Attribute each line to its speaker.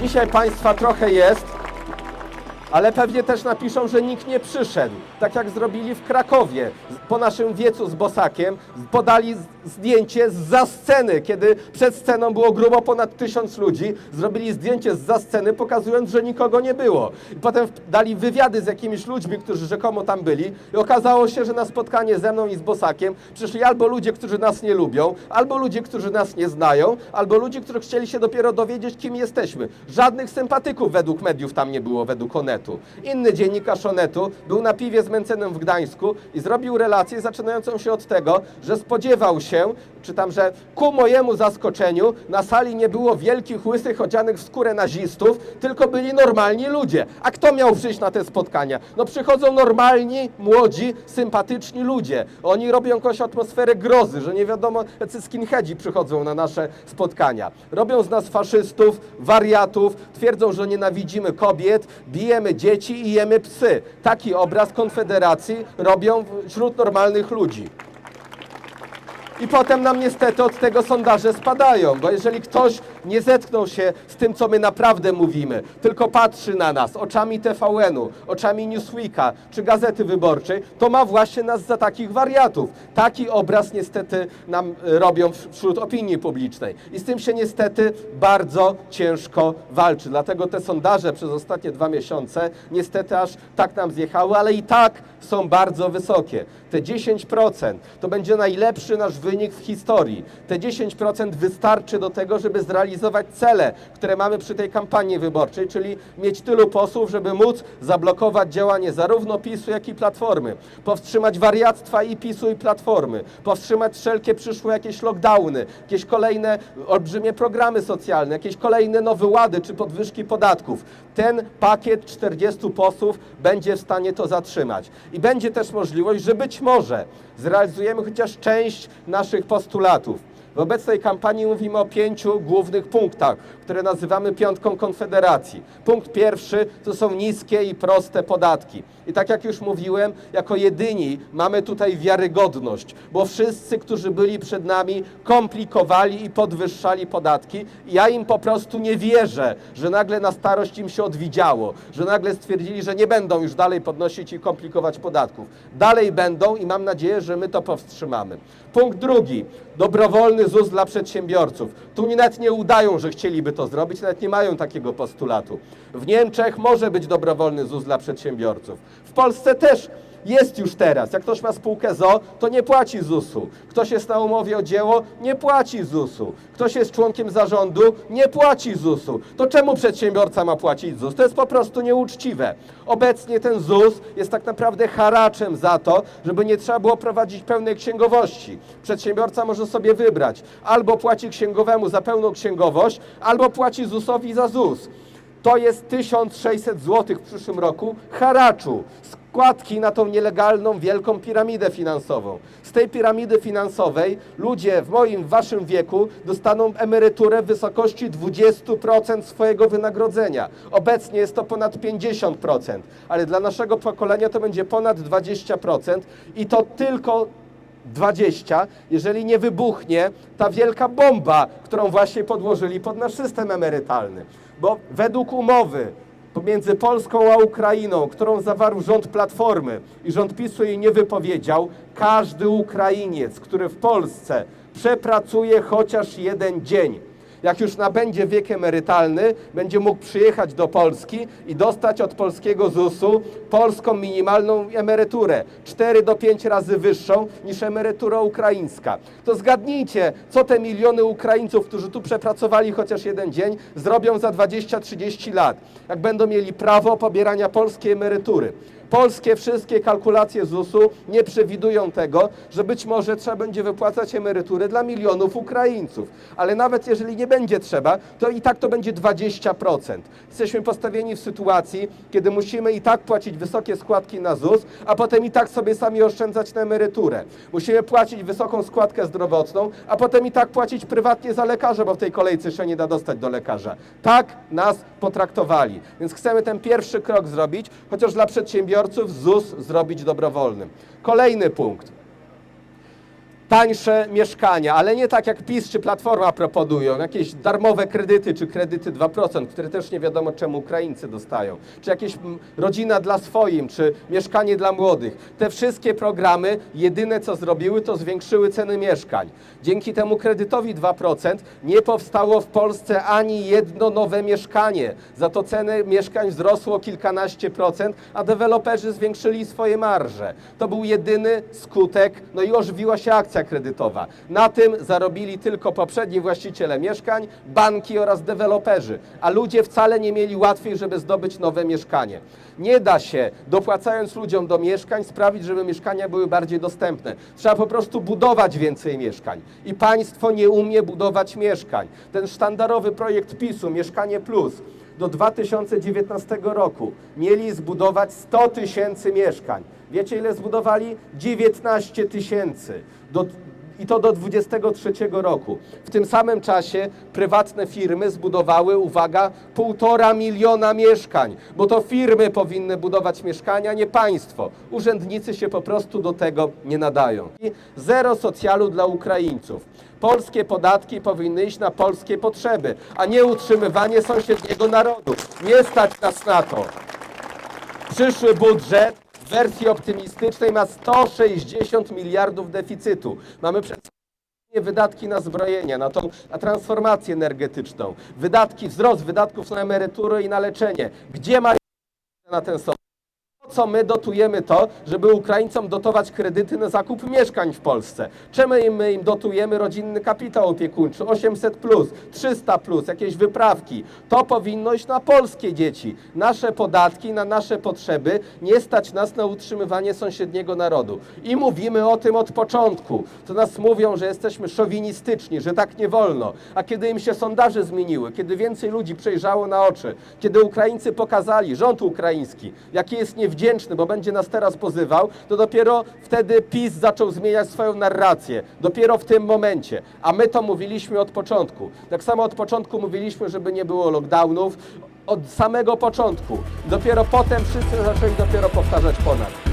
Speaker 1: Dzisiaj Państwa trochę jest, ale pewnie też napiszą, że nikt nie przyszedł. Tak jak zrobili w Krakowie. Po naszym wiecu z Bosakiem podali z- zdjęcie za sceny, kiedy przed sceną było grubo ponad tysiąc ludzi. Zrobili zdjęcie za sceny, pokazując, że nikogo nie było. I potem dali wywiady z jakimiś ludźmi, którzy rzekomo tam byli. I okazało się, że na spotkanie ze mną i z Bosakiem przyszli albo ludzie, którzy nas nie lubią, albo ludzie, którzy nas nie znają, albo ludzie, którzy chcieli się dopiero dowiedzieć, kim jesteśmy. Żadnych sympatyków według mediów tam nie było, według Onetu. Inny dziennikarz Onetu był na piwie z Mencenem w Gdańsku i zrobił relację zaczynającą się od tego, że spodziewał się, czytam, że ku mojemu zaskoczeniu na sali nie było wielkich, łysych, odzianych w skórę nazistów, tylko byli normalni ludzie. A kto miał przyjść na te spotkania? No przychodzą normalni, młodzi, sympatyczni ludzie. Oni robią jakąś atmosferę grozy, że nie wiadomo, jacy skinheadzi przychodzą na nasze spotkania. Robią z nas faszystów, wariatów, twierdzą, że nienawidzimy kobiet, bijemy dzieci i jemy psy. Taki obraz Konfederacji robią wśród normalnych ludzi. I potem nam niestety od tego sondaże spadają, bo jeżeli ktoś nie zetknął się z tym, co my naprawdę mówimy, tylko patrzy na nas oczami TVN-u, oczami Newsweeka czy Gazety Wyborczej, to ma właśnie nas za takich wariatów. Taki obraz niestety nam y, robią wśród opinii publicznej. I z tym się niestety bardzo ciężko walczy. Dlatego te sondaże przez ostatnie dwa miesiące niestety aż tak nam zjechały, ale i tak są bardzo wysokie. Te 10% to będzie najlepszy nasz wynik w historii. Te 10% wystarczy do tego, żeby zrealizować cele, które mamy przy tej kampanii wyborczej, czyli mieć tylu posłów, żeby móc zablokować działanie zarówno PiSu, jak i Platformy, powstrzymać wariactwa i PiSu i Platformy, powstrzymać wszelkie przyszłe jakieś lockdowny, jakieś kolejne olbrzymie programy socjalne, jakieś kolejne nowe łady czy podwyżki podatków. Ten pakiet 40 posłów będzie w stanie to zatrzymać. I będzie też możliwość, że być może zrealizujemy chociaż część naszych postulatów. W obecnej kampanii mówimy o pięciu głównych punktach, które nazywamy piątką Konfederacji. Punkt pierwszy to są niskie i proste podatki. I tak jak już mówiłem, jako jedyni mamy tutaj wiarygodność, bo wszyscy, którzy byli przed nami, komplikowali i podwyższali podatki. I ja im po prostu nie wierzę, że nagle na starość im się odwidziało, że nagle stwierdzili, że nie będą już dalej podnosić i komplikować podatków. Dalej będą i mam nadzieję, że my to powstrzymamy. Punkt drugi. Dobrowolny ZUS dla przedsiębiorców. Tu nawet nie udają, że chcieliby to zrobić, nawet nie mają takiego postulatu. W Niemczech może być dobrowolny ZUS dla przedsiębiorców. W Polsce też jest już teraz. Jak ktoś ma spółkę ZO, to nie płaci ZUS-u. Ktoś jest na umowie o dzieło, nie płaci ZUS-u. Ktoś jest członkiem zarządu, nie płaci ZUS-u. To czemu przedsiębiorca ma płacić ZUS? To jest po prostu nieuczciwe. Obecnie ten ZUS jest tak naprawdę haraczem za to, żeby nie trzeba było prowadzić pełnej księgowości. Przedsiębiorca może sobie wybrać. Albo płaci księgowemu za pełną księgowość, albo płaci ZUS-owi za ZUS. To jest 1600 zł w przyszłym roku haraczu. Składki na tą nielegalną wielką piramidę finansową. Z tej piramidy finansowej ludzie w moim, waszym wieku dostaną emeryturę w wysokości 20% swojego wynagrodzenia. Obecnie jest to ponad 50%, ale dla naszego pokolenia to będzie ponad 20% i to tylko 20, jeżeli nie wybuchnie ta wielka bomba, którą właśnie podłożyli pod nasz system emerytalny. Bo według umowy pomiędzy Polską a Ukrainą, którą zawarł rząd Platformy. I rząd PiSu jej nie wypowiedział, każdy Ukrainiec, który w Polsce przepracuje chociaż jeden dzień, jak już nabędzie wiek emerytalny, będzie mógł przyjechać do Polski i dostać od polskiego ZUS-u polską minimalną emeryturę, 4 do 5 razy wyższą niż emerytura ukraińska. To zgadnijcie, co te miliony Ukraińców, którzy tu przepracowali chociaż jeden dzień, zrobią za 20-30 lat, jak będą mieli prawo pobierania polskiej emerytury. Polskie wszystkie kalkulacje ZUS-u nie przewidują tego, że być może trzeba będzie wypłacać emerytury dla milionów Ukraińców. Ale nawet jeżeli nie będzie trzeba, to i tak to będzie 20%. Jesteśmy postawieni w sytuacji, kiedy musimy i tak płacić wysokie składki na ZUS, a potem i tak sobie sami oszczędzać na emeryturę. Musimy płacić wysoką składkę zdrowotną, a potem i tak płacić prywatnie za lekarza, bo w tej kolejce się nie da dostać do lekarza. Tak nas potraktowali. Więc chcemy ten pierwszy krok zrobić, chociaż dla przedsiębiorców ZUS zrobić dobrowolnym. Kolejny punkt. Tańsze mieszkania, ale nie tak jak PiS czy Platforma proponują, jakieś darmowe kredyty czy kredyty 2%, które też nie wiadomo czemu Ukraińcy dostają, czy jakieś rodzina dla swoim, czy mieszkanie dla młodych. Te wszystkie programy jedyne co zrobiły, to zwiększyły ceny mieszkań. Dzięki temu kredytowi 2% nie powstało w Polsce ani jedno nowe mieszkanie. Za to ceny mieszkań wzrosło kilkanaście procent, a deweloperzy zwiększyli swoje marże. To był jedyny skutek, no i ożywiła się akcja kredytowa. Na tym zarobili tylko poprzedni właściciele mieszkań, banki oraz deweloperzy, a ludzie wcale nie mieli łatwiej, żeby zdobyć nowe mieszkanie. Nie da się, dopłacając ludziom do mieszkań, sprawić, żeby mieszkania były bardziej dostępne. Trzeba po prostu budować więcej mieszkań. I państwo nie umie budować mieszkań. Ten sztandarowy projekt PiSu, Mieszkanie Plus, do 2019 roku mieli zbudować 100 tysięcy mieszkań. Wiecie, ile zbudowali? 19 tysięcy. Do, I to do 23 roku. W tym samym czasie prywatne firmy zbudowały, uwaga, półtora miliona mieszkań, bo to firmy powinny budować mieszkania, nie państwo. Urzędnicy się po prostu do tego nie nadają. I zero socjalu dla Ukraińców. Polskie podatki powinny iść na polskie potrzeby, a nie utrzymywanie sąsiedniego narodu. Nie stać nas na to. Przyszły budżet wersji optymistycznej ma 160 miliardów deficytu. Mamy przed wydatki na zbrojenia, na tą na transformację energetyczną, wydatki, wzrost wydatków na emeryturę i na leczenie. Gdzie mają na ten sobie? Co my dotujemy to, żeby Ukraińcom dotować kredyty na zakup mieszkań w Polsce? Czemu my im dotujemy rodzinny kapitał opiekuńczy, 800 plus, 300 plus, jakieś wyprawki? To powinno iść na polskie dzieci. Nasze podatki, na nasze potrzeby, nie stać nas na utrzymywanie sąsiedniego narodu. I mówimy o tym od początku. To nas mówią, że jesteśmy szowinistyczni, że tak nie wolno. A kiedy im się sondaże zmieniły, kiedy więcej ludzi przejrzało na oczy, kiedy Ukraińcy pokazali, rząd ukraiński, jaki jest niewdzięczny, bo będzie nas teraz pozywał, to dopiero wtedy PiS zaczął zmieniać swoją narrację. Dopiero w tym momencie. A my to mówiliśmy od początku. Tak samo od początku mówiliśmy, żeby nie było lockdownów. Od samego początku. Dopiero potem wszyscy zaczęli dopiero powtarzać po nas.